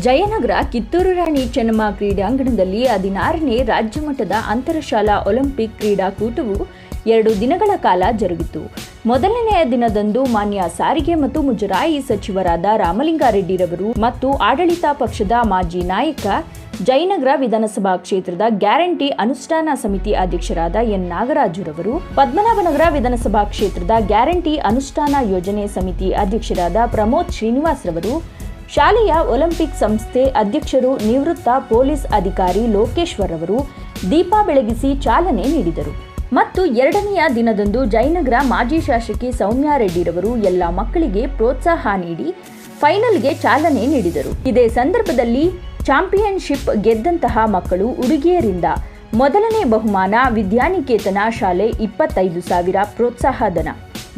ಜಯನಗರ ಕಿತ್ತೂರು ರಾಣಿ ಚೆನ್ನಮ್ಮ ಕ್ರೀಡಾಂಗಣದಲ್ಲಿ ಹದಿನಾರನೇ ರಾಜ್ಯ ಮಟ್ಟದ ಅಂತರಶಾಲಾ ಒಲಿಂಪಿಕ್ ಕ್ರೀಡಾಕೂಟವು ಎರಡು ದಿನಗಳ ಕಾಲ ಜರುಗಿತು. ಮೊದಲನೆಯ ದಿನದಂದು ಮಾನ್ಯ ಸಾರಿಗೆ ಮತ್ತು ಮುಜರಾಯಿ ಸಚಿವರಾದ ರಾಮಲಿಂಗಾರೆಡ್ಡಿರವರು ಮತ್ತು ಆಡಳಿತ ಪಕ್ಷದ ಮಾಜಿ ನಾಯಕ ಜಯನಗರ ವಿಧಾನಸಭಾ ಕ್ಷೇತ್ರದ ಗ್ಯಾರಂಟಿ ಅನುಷ್ಠಾನ ಸಮಿತಿ ಅಧ್ಯಕ್ಷರಾದ ಎನ್ ನಾಗರಾಜುರವರು, ಪದ್ಮನಾಭನಗರ ವಿಧಾನಸಭಾ ಕ್ಷೇತ್ರದ ಗ್ಯಾರಂಟಿ ಅನುಷ್ಠಾನ ಯೋಜನೆ ಸಮಿತಿ ಅಧ್ಯಕ್ಷರಾದ ಪ್ರಮೋದ್ ಶ್ರೀನಿವಾಸ್ ರವರು ಶಾಲೆಯ ಒಲಿಂಪಿಕ್ ಸಂಸ್ಥೆ ಅಧ್ಯಕ್ಷರು ನಿವೃತ್ತ ಪೊಲೀಸ್ ಅಧಿಕಾರಿ ಲೋಕೇಶ್ವರ್ ಅವರು ದೀಪ ಬೆಳಗಿಸಿ ಚಾಲನೆ ನೀಡಿದರು. ಮತ್ತು ಎರಡನೆಯ ದಿನದಂದು ಜಯನಗರ ಮಾಜಿ ಶಾಸಕಿ ಸೌಮ್ಯಾ ರೆಡ್ಡಿರವರು ಎಲ್ಲ ಮಕ್ಕಳಿಗೆ ಪ್ರೋತ್ಸಾಹ ನೀಡಿ ಫೈನಲ್ಗೆ ಚಾಲನೆ ನೀಡಿದರು. ಇದೇ ಸಂದರ್ಭದಲ್ಲಿ ಚಾಂಪಿಯನ್ಶಿಪ್ ಗೆದ್ದಂತಹ ಮಕ್ಕಳು ಹುಡುಗಿಯರಿಂದ ಮೊದಲನೇ ಬಹುಮಾನ ವಿದ್ಯಾನಿಕೇತನ ಶಾಲೆ ಇಪ್ಪತ್ತೈದು ಸಾವಿರ ಪ್ರೋತ್ಸಾಹಧನ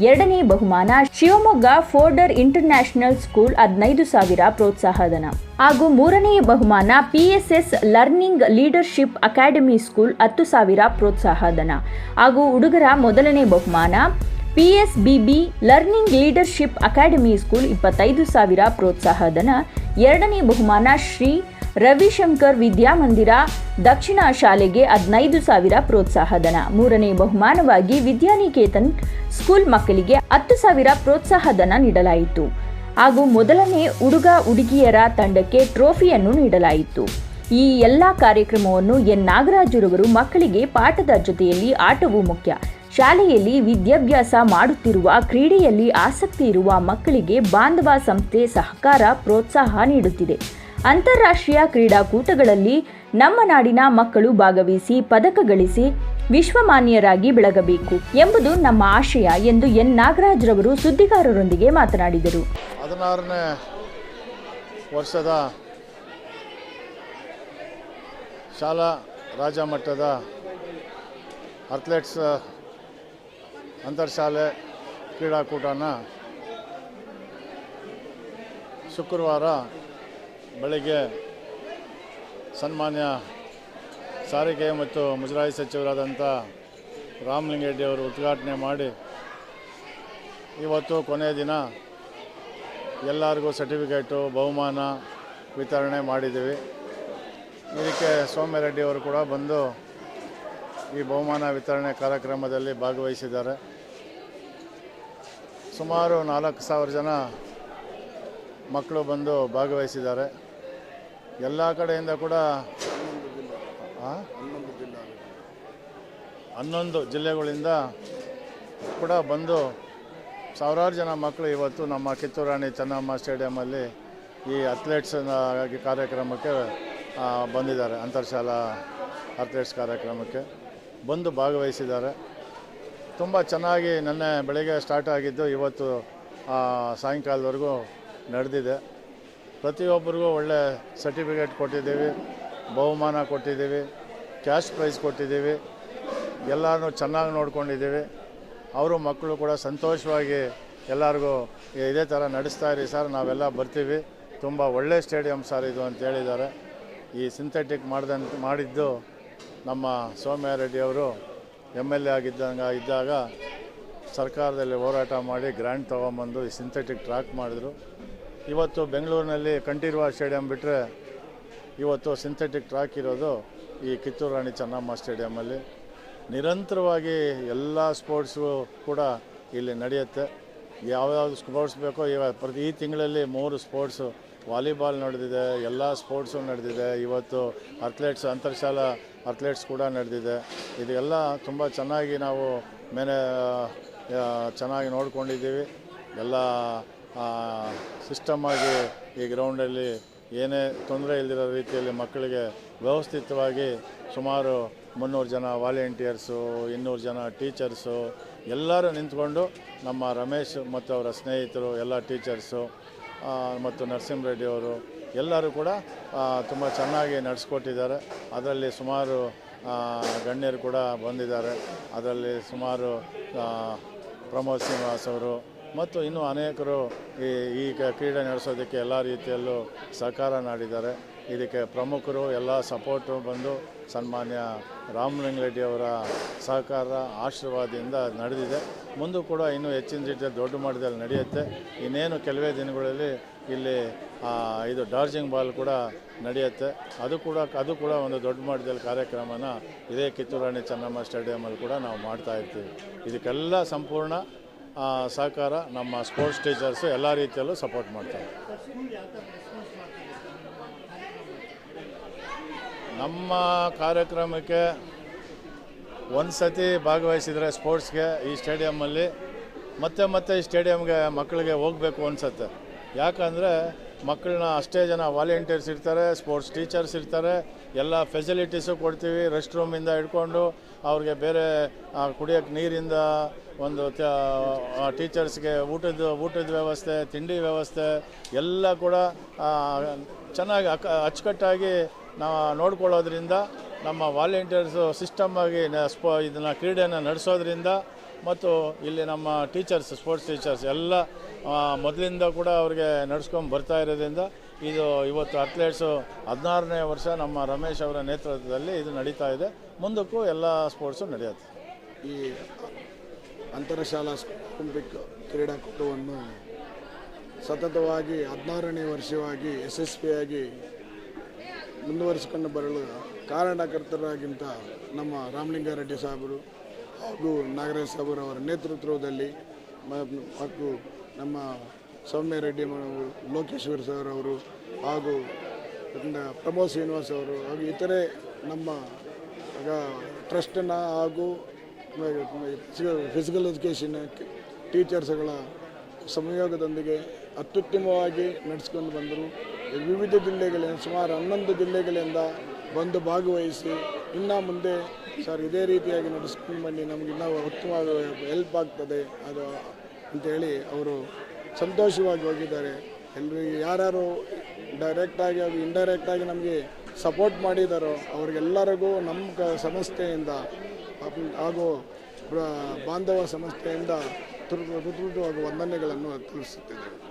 ಎರಡನೇ ಬಹುಮಾನ ಶಿವಮೊಗ್ಗ ಫೋರ್ಡರ್ ಇಂಟರ್ನ್ಯಾಷನಲ್ ಸ್ಕೂಲ್ ಹದಿನೈದು ಸಾವಿರ ಪ್ರೋತ್ಸಾಹಧನ. ಹಾಗೂ ಮೂರನೇ ಬಹುಮಾನ PSS learning leadership academy school ಹತ್ತು ಸಾವಿರ ಪ್ರೋತ್ಸಾಹಧನ. ಹಾಗೂ ಹುಡುಗರ ಮೊದಲನೇ ಬಹುಮಾನ PSBB learning leadership academy school ಇಪ್ಪತ್ತೈದು ಸಾವಿರ ಪ್ರೋತ್ಸಾಹಧನ. ಎರಡನೇ ಬಹುಮಾನ ಶ್ರೀ ರವಿಶಂಕರ್ ವಿದ್ಯಾಮಂದಿರ ದಕ್ಷಿಣ ಶಾಲೆಗೆ ಹದಿನೈದು ಸಾವಿರ ಪ್ರೋತ್ಸಾಹಧನ. ಮೂರನೇ ಬಹುಮಾನವಾಗಿ ವಿದ್ಯಾನಿಕೇತನ್ ಸ್ಕೂಲ್ ಮಕ್ಕಳಿಗೆ ಹತ್ತು ಸಾವಿರ ಪ್ರೋತ್ಸಾಹಧನ ನೀಡಲಾಯಿತು. ಹಾಗೂ ಮೊದಲನೇ ಹುಡುಗ ಹುಡುಗಿಯರ ತಂಡಕ್ಕೆ ಟ್ರೋಫಿಯನ್ನು ನೀಡಲಾಯಿತು. ಈ ಎಲ್ಲ ಕಾರ್ಯಕ್ರಮವನ್ನು ಎನ್. ನಾಗರಾಜುರವರು ಮಕ್ಕಳಿಗೆ ಪಾಠದ ಜೊತೆಯಲ್ಲಿ ಆಟವು ಮುಖ್ಯ. ಶಾಲೆಯಲ್ಲಿ ವಿದ್ಯಾಭ್ಯಾಸ ಮಾಡುತ್ತಿರುವ ಕ್ರೀಡೆಯಲ್ಲಿ ಆಸಕ್ತಿ ಇರುವ ಮಕ್ಕಳಿಗೆ ಬಾಂಧವ ಸಂಸ್ಥೆ ಸಹಕಾರ ಪ್ರೋತ್ಸಾಹ ನೀಡುತ್ತಿದೆ. ಅಂತಾರಾಷ್ಟ್ರೀಯ ಕ್ರೀಡಾಕೂಟಗಳಲ್ಲಿ ನಮ್ಮ ನಾಡಿನ ಮಕ್ಕಳು ಭಾಗವಹಿಸಿ ಪದಕ ಗಳಿಸಿ ವಿಶ್ವಮಾನ್ಯರಾಗಿ ಬೆಳಗಬೇಕು ಎಂಬುದು ನಮ್ಮ ಆಶಯ ಎಂದು ಎನ್. ನಾಗರಾಜ್ರವರು ಸುದ್ದಿಗಾರರೊಂದಿಗೆ ಮಾತನಾಡಿದರು. ಹದಿನಾರನೇ ವರ್ಷದ ಶಾಲಾ ರಾಜ್ಯ ಮಟ್ಟದ ಅಥ್ಲೆಟ್ಸ್ ಅಂತರ್ಶಾಲೆ ಕ್ರೀಡಾಕೂಟನ ಶುಕ್ರವಾರ ಬೆಳಗ್ಗೆ ಸನ್ಮಾನ್ಯ ಸಾರಿಗೆ ಮತ್ತು ಮುಜರಾಯಿ ಸಚಿವರಾದಂಥ ರಾಮಲಿಂಗರೆಡ್ಡಿ ಅವರು ಉದ್ಘಾಟನೆ ಮಾಡಿ ಇವತ್ತು ಕೊನೆಯ ದಿನ ಎಲ್ಲರಿಗೂ ಸರ್ಟಿಫಿಕೇಟು, ಬಹುಮಾನ ವಿತರಣೆ ಮಾಡಿದ್ದೀವಿ. ಇದಕ್ಕೆ ಸೌಮ್ಯರೆಡ್ಡಿ ಅವರು ಕೂಡ ಬಂದು ಈ ಬಹುಮಾನ ವಿತರಣೆ ಕಾರ್ಯಕ್ರಮದಲ್ಲಿ ಭಾಗವಹಿಸಿದ್ದಾರೆ. ಸುಮಾರು ನಾಲ್ಕು ಸಾವಿರ ಜನ ಮಕ್ಕಳು ಬಂದು ಭಾಗವಹಿಸಿದ್ದಾರೆ. ಎಲ್ಲ ಕಡೆಯಿಂದ ಕೂಡ? ಹನ್ನೊಂದು ಜಿಲ್ಲೆಗಳಿಂದ ಕೂಡ ಬಂದು ಸಾವಿರಾರು ಜನ ಮಕ್ಕಳು ಇವತ್ತು ನಮ್ಮ ಕಿತ್ತೂರು ರಾಣಿ ಚೆನ್ನಮ್ಮ ಸ್ಟೇಡಿಯಮಲ್ಲಿ ಈ ಅಥ್ಲೆಟ್ಸ್ ಕಾರ್ಯಕ್ರಮಕ್ಕೆ ಬಂದಿದ್ದಾರೆ. ಅಂತರ್ಶಾಲಾ ಅಥ್ಲೆಟ್ಸ್ ಕಾರ್ಯಕ್ರಮಕ್ಕೆ ಬಂದು ಭಾಗವಹಿಸಿದ್ದಾರೆ. ತುಂಬ ಚೆನ್ನಾಗಿ ನೆನ್ನೆ ಬೆಳಗ್ಗೆ ಸ್ಟಾರ್ಟ್ ಆಗಿದ್ದು ಇವತ್ತು ಸಾಯಂಕಾಲದವರೆಗೂ ನಡೆದಿದೆ. ಪ್ರತಿಯೊಬ್ಬರಿಗೂ ಒಳ್ಳೆ ಸರ್ಟಿಫಿಕೇಟ್ ಕೊಟ್ಟಿದ್ದೀವಿ, ಬಹುಮಾನ ಕೊಟ್ಟಿದ್ದೀವಿ, ಕ್ಯಾಶ್ ಪ್ರೈಸ್ ಕೊಟ್ಟಿದ್ದೀವಿ ಎಲ್ಲರೂ ಚೆನ್ನಾಗಿ ನೋಡ್ಕೊಂಡಿದ್ದೀವಿ. ಅವರು ಮಕ್ಕಳು ಕೂಡ ಸಂತೋಷವಾಗಿ ಎಲ್ಲರಿಗೂ ಇದೇ ಥರ ನಡೆಸ್ತಾ ಇರಿ ಸರ್, ನಾವೆಲ್ಲ ಬರ್ತೀವಿ. ತುಂಬ ಒಳ್ಳೆ ಸ್ಟೇಡಿಯಂ ಸರ್ ಇದು ಅಂತ ಹೇಳಿದ್ದಾರೆ. ಈ ಸಿಂಥೆಟಿಕ್ ಮಾಡ್ದಂತ, ಮಾಡಿದ್ದು ನಮ್ಮ ಸೋಮ್ಯಾರೆಡ್ಡಿಯವರು ಎಂ ಎಲ್ ಎ ಆಗಿದ್ದಂಗ, ಇದ್ದಾಗ ಸರ್ಕಾರದಲ್ಲಿ ಹೋರಾಟ ಮಾಡಿ ಗ್ರ್ಯಾಂಡ್ ತೊಗೊಂಬಂದು ಈ ಸಿಂಥೆಟಿಕ್ ಟ್ರ್ಯಾಕ್ ಮಾಡಿದ್ರು. ಇವತ್ತು ಬೆಂಗಳೂರಿನಲ್ಲಿ ಕಂಠೀರ್ವ ಸ್ಟೇಡಿಯಂ ಬಿಟ್ಟರೆ ಇವತ್ತು ಸಿಂಥೆಟಿಕ್ ಟ್ರ್ಯಾಕ್ ಇರೋದು ಈ ಕಿತ್ತೂರು ರಾಣಿ ಚೆನ್ನಮ್ಮ ಸ್ಟೇಡಿಯಮಲ್ಲಿ. ನಿರಂತರವಾಗಿ ಎಲ್ಲ ಸ್ಪೋರ್ಟ್ಸು ಕೂಡ ಇಲ್ಲಿ ನಡೆಯುತ್ತೆ. ಯಾವ್ಯಾವ್ದು ಸ್ಪೋರ್ಟ್ಸ್ ಬೇಕೋ ಇವಾಗ ಪ್ರತಿ ಈ ತಿಂಗಳಲ್ಲಿ ಮೂರು ಸ್ಪೋರ್ಟ್ಸು ವಾಲಿಬಾಲ್ ನಡೆದಿದೆ, ಎಲ್ಲ ಸ್ಪೋರ್ಟ್ಸು ನಡೆದಿದೆ. ಇವತ್ತು ಅಥ್ಲೆಟ್ಸ್ ಅಂತರ್ಜಾಲ ಅಥ್ಲೆಟ್ಸ್ ಕೂಡ ನಡೆದಿದೆ. ಇದೆಲ್ಲ ತುಂಬ ಚೆನ್ನಾಗಿ ನಾವು ಮೇನೆ ಚೆನ್ನಾಗಿ ನೋಡ್ಕೊಂಡಿದ್ದೀವಿ. ಎಲ್ಲ ಸಿಸ್ಟಮ್ ಆಗಿ ಈ ಗ್ರೌಂಡಲ್ಲಿ ಏನೇ ತೊಂದರೆ ಇಲ್ಲದಿರೋ ರೀತಿಯಲ್ಲಿ ಮಕ್ಕಳಿಗೆ ವ್ಯವಸ್ಥಿತವಾಗಿ ಸುಮಾರು ಮುನ್ನೂರು ಜನ ವಾಲಂಟಿಯರ್ಸು ಇನ್ನೂರು ಜನ ಟೀಚರ್ಸು ಎಲ್ಲರೂ ನಿಂತ್ಕೊಂಡು ನಮ್ಮ ರಮೇಶ್ ಮತ್ತು ಅವರ ಸ್ನೇಹಿತರು, ಎಲ್ಲ ಟೀಚರ್ಸು ಮತ್ತು ನರಸಿಂಹರೆಡ್ಡಿ ಅವರು ಎಲ್ಲರೂ ಕೂಡ ತುಂಬ ಚೆನ್ನಾಗಿ ನಡೆಸ್ಕೊಟ್ಟಿದ್ದಾರೆ. ಅದರಲ್ಲಿ ಸುಮಾರು ಗಣ್ಯರು ಕೂಡ ಬಂದಿದ್ದಾರೆ. ಅದರಲ್ಲಿ ಸುಮಾರು ಪ್ರಮೋದ್ ಶ್ರೀನಿವಾಸ್ ಅವರು ಮತ್ತು ಇನ್ನೂ ಅನೇಕರು ಈ ಈ ಕ್ರೀಡೆ ನಡೆಸೋದಕ್ಕೆ ಎಲ್ಲ ರೀತಿಯಲ್ಲೂ ಸಹಕಾರ ನೀಡಿದ್ದಾರೆ. ಇದಕ್ಕೆ ಪ್ರಮುಖರು ಎಲ್ಲ ಸಪೋರ್ಟು ಬಂದು ಸನ್ಮಾನ್ಯ ರಾಮಲಿಂಗರೆಡ್ಡಿ ಅವರ ಸಹಕಾರ ಆಶೀರ್ವಾದದಿಂದ ನಡೆದಿದೆ. ಮುಂದೆ ಕೂಡ ಇನ್ನೂ ಹೆಚ್ಚಿನ ರೀತಿಯಲ್ಲಿ ದೊಡ್ಡ ಮಟ್ಟದಲ್ಲಿ ನಡೆಯುತ್ತೆ. ಇನ್ನೇನು ಕೆಲವೇ ದಿನಗಳಲ್ಲಿ ಇಲ್ಲಿ ಇದು ಡಾರ್ಜಿಂಗ್ ಬಾಲ್ ಕೂಡ ನಡೆಯುತ್ತೆ. ಅದು ಕೂಡ ಅದು ಕೂಡ ಒಂದು ದೊಡ್ಡ ಮಟ್ಟದಲ್ಲಿ ಕಾರ್ಯಕ್ರಮನ ಇದೇ ಕಿತ್ತೂರಾಣಿ ಚೆನ್ನಮ್ಮ ಸ್ಟೇಡಿಯಮಲ್ಲಿ ಕೂಡ ನಾವು ಮಾಡ್ತಾ ಇರ್ತೀವಿ. ಇದಕ್ಕೆಲ್ಲ ಸಂಪೂರ್ಣ ಸಹಕಾರ ನಮ್ಮ ಸ್ಪೋರ್ಟ್ಸ್ ಟೀಚರ್ಸ್ ಎಲ್ಲ ರೀತಿಯಲ್ಲೂ ಸಪೋರ್ಟ್ ಮಾಡ್ತಾರೆ. ನಮ್ಮ ಕಾರ್ಯಕ್ರಮಕ್ಕೆ ಒಂದು ಸತಿ ಭಾಗವಹಿಸಿದರೆ ಸ್ಪೋರ್ಟ್ಸ್ಗೆ ಈ ಸ್ಟೇಡಿಯಮ್ಮಲ್ಲಿ ಮತ್ತೆ ಮತ್ತೆ ಈ ಸ್ಟೇಡಿಯಮ್ಗೆ ಮಕ್ಕಳಿಗೆ ಹೋಗಬೇಕು ಅನಿಸುತ್ತೆ. ಯಾಕಂದರೆ ಮಕ್ಕಳನ್ನ ಅಷ್ಟೇ ಜನ ವಾಲಂಟಿಯರ್ಸ್ ಇರ್ತಾರೆ, ಸ್ಪೋರ್ಟ್ಸ್ ಟೀಚರ್ಸ್ ಇರ್ತಾರೆ, ಎಲ್ಲ ಫೆಸಿಲಿಟೀಸು ಕೊಡ್ತೀವಿ ರೆಸ್ಟ್ ರೂಮಿಂದ ಹಿಡ್ಕೊಂಡು ಅವ್ರಿಗೆ ಬೇರೆ ಕುಡಿಯೋಕ್ಕೆ ನೀರಿಂದ ಒಂದು ಟೀಚರ್ಸ್ಗೆ ಊಟದ ಊಟದ ವ್ಯವಸ್ಥೆ, ತಿಂಡಿ ವ್ಯವಸ್ಥೆ ಎಲ್ಲ ಕೂಡ ಚೆನ್ನಾಗಿ ಅಕ ಅಚ್ಚುಕಟ್ಟಾಗಿ ನಾವು ನೋಡ್ಕೊಳ್ಳೋದ್ರಿಂದ ನಮ್ಮ ವಾಲಂಟಿಯರ್ಸು ಸಿಸ್ಟಮ್ ಆಗಿ ನ- ಸ್ಪೋ ಇದನ್ನು ಕ್ರೀಡೆಯನ್ನು ನಡೆಸೋದ್ರಿಂದ ಮತ್ತು ಇಲ್ಲಿ ನಮ್ಮ ಟೀಚರ್ಸ್, ಸ್ಪೋರ್ಟ್ಸ್ ಟೀಚರ್ಸ್ ಎಲ್ಲ ಮೊದಲಿಂದ ಕೂಡ ಅವ್ರಿಗೆ ನಡ್ಸ್ಕೊಂಡು ಬರ್ತಾ ಇರೋದ್ರಿಂದ ಇದು ಇವತ್ತು ಅಥ್ಲೇಟ್ಸು ಹದಿನಾರನೇ ವರ್ಷ ನಮ್ಮ ರಮೇಶ್ ಅವರ ನೇತೃತ್ವದಲ್ಲಿ ಇದು ನಡೀತಾ ಇದೆ. ಮುಂದಕ್ಕೂ ಎಲ್ಲ ಸ್ಪೋರ್ಟ್ಸು ನಡೆಯುತ್ತೆ. ಈ ಅಂತರಶಾಲಾ ಒಲಿಂಪಿಕ್ ಕ್ರೀಡಾಕೂಟವನ್ನು ಸತತವಾಗಿ ಹದಿನಾರನೇ ವರ್ಷವಾಗಿ ಯಶಸ್ವಿಯಾಗಿ ಮುಂದುವರಿಸಿಕೊಂಡು ಬರಲು ಕಾರಣಕರ್ತರಾಗಿಂತ ನಮ್ಮ ರಾಮಲಿಂಗಾರೆಡ್ಡಿ ಸಾಹೇಬರು ಹಾಗೂ ನಾಗರಾಜ್ ಸಾಬರು ಅವರ ನೇತೃತ್ವದಲ್ಲಿ ಮತ್ತು ನಮ್ಮ ಸೌಮ್ಯ ರೆಡ್ಡಿ ಲೋಕೇಶ್ವರ್ ಸರ್ ಅವರು ಹಾಗೂ ಪ್ರಮೋದ್ ಶ್ರೀನಿವಾಸ್ ಅವರು ಹಾಗೂ ಇತರೆ ನಮ್ಮ ಟ್ರಸ್ಟನ್ನು ಹಾಗೂ ಫಿಸಿಕಲ್ ಎಜುಕೇಷನ್ ಟೀಚರ್ಸ್ಗಳ ಸಂಯೋಗದೊಂದಿಗೆ ಅತ್ಯುತ್ತಮವಾಗಿ ನಡೆಸ್ಕೊಂಡು ಬಂದರು. ವಿವಿಧ ಜಿಲ್ಲೆಗಳಿಂದ, ಸುಮಾರು ಹನ್ನೊಂದು ಜಿಲ್ಲೆಗಳಿಂದ ಬಂದು ಭಾಗವಹಿಸಿ ಇನ್ನೂ ಮುಂದೆ ಸರ್ ಇದೇ ರೀತಿಯಾಗಿ ನಡೆಸ್ಕೊಂಡು ಬನ್ನಿ ನಮಗೆ ಇನ್ನೂ ಉತ್ತಮವಾಗಿ ಹೆಲ್ಪ್ ಆಗ್ತದೆ ಅದು ಅಂತೇಳಿ ಅವರು ಸಂತೋಷವಾಗಿ ಹೋಗಿದ್ದಾರೆ. ಎಲ್ರಿಗೂ ಯಾರ್ಯಾರು ಡೈರೆಕ್ಟಾಗಿ ಹಾಗೂ ಇಂಡೈರೆಕ್ಟಾಗಿ ನಮಗೆ ಸಪೋರ್ಟ್ ಮಾಡಿದ್ದಾರೋ ಅವ್ರಿಗೆಲ್ಲರಿಗೂ ನಮ್ಮ ಸಂಸ್ಥೆಯಿಂದ ಹಾಗೂ- ಬಾಂಧವ ಸಂಸ್ಥೆಯಿಂದ ಹೃದಯವಾಗಿ ವಂದನೆಗಳನ್ನು ತಿಳಿಸುತ್ತಿದ್ದೇವೆ